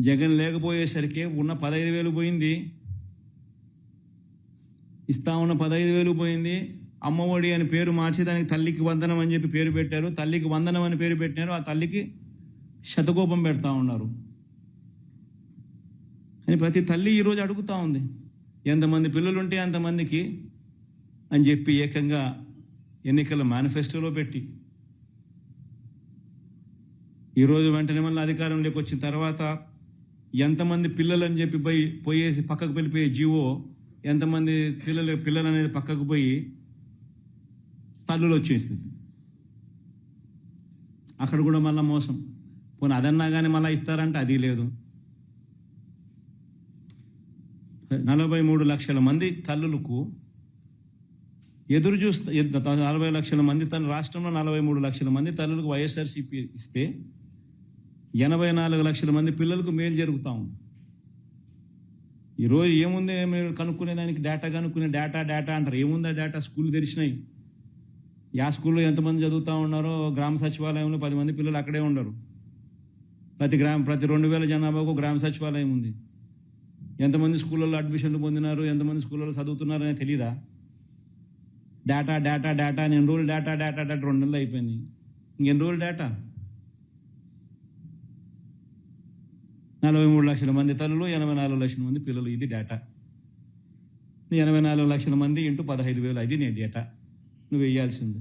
జగన్ లేకపోయేసరికి ఉన్న పదహైదు వేలు పోయింది. ఇస్తా ఉన్న పదహైదు వేలు పోయింది. అమ్మఒడి అని పేరు మార్చి దానికి తల్లికి వందనం అని చెప్పి పేరు పెట్టారు. తల్లికి వందనం అని పేరు పెట్టినారు. ఆ తల్లికి శతకోపం పెడతా ఉన్నారు. అని ప్రతి తల్లి ఈరోజు అడుగుతా ఉంది. ఎంతమంది పిల్లలు ఉంటే అంతమందికి అని చెప్పి ఏకంగా ఎన్నికల మేనిఫెస్టోలో పెట్టి. ఈరోజు వెంటనే మళ్ళీ అధికారంలోకి వచ్చిన తర్వాత ఎంతమంది పిల్లలు అని చెప్పి పోయి పోయేసి పక్కకు వెళ్ళిపోయే జీవో ఎంతమంది పిల్లలు పిల్లలు అనేది పక్కకు పోయి తల్లులు వచ్చేసింది. అక్కడ కూడా మళ్ళీ మోసం. పోనీ అదన్నా కానీ మళ్ళీ ఇస్తారంటే అది లేదు. నలభై మూడు లక్షల మంది తల్లులకు ఎదురు చూస్తా నలభై లక్షల మంది తన రాష్ట్రంలో నలభై మూడు లక్షల మంది తల్లులకు వైఎస్ఆర్సీపీ ఇస్తే ఎనభై నాలుగు లక్షల మంది పిల్లలకు మేలు జరుగుతూ ఉంది. ఈరోజు ఏముంది మీరు కనుక్కునే దానికి డేటా కనుక్కునే డేటా డేటా అంటారు. ఏముందా డేటా స్కూల్ తెరిచినాయి. యా స్కూల్లో ఎంతమంది చదువుతూ ఉన్నారో గ్రామ సచివాలయంలో పది మంది పిల్లలు అక్కడే ఉండరు. ప్రతి గ్రామ ప్రతి రెండు వేల జనాభాకు గ్రామ సచివాలయం ఉంది. ఎంతమంది స్కూళ్ళల్లో అడ్మిషన్లు పొందినారు ఎంతమంది స్కూళ్ళలో చదువుతున్నారు అనేది తెలీదా? డేటా డేటా డేటా అని ఎన్ని రోజులు డేటా డేటా డేటా రెండు నెలలు అయిపోయింది. ఇంకెన్ని రోజులు డేటా నలభై మూడు లక్షల మంది తల్లులు ఎనభై నాలుగు లక్షల మంది పిల్లలు. ఇది డేటా ఎనభై నాలుగు లక్షల మంది ఇంటూ పదహైదు వేలు. అది నీ డేటా నువ్వు వేయాల్సింది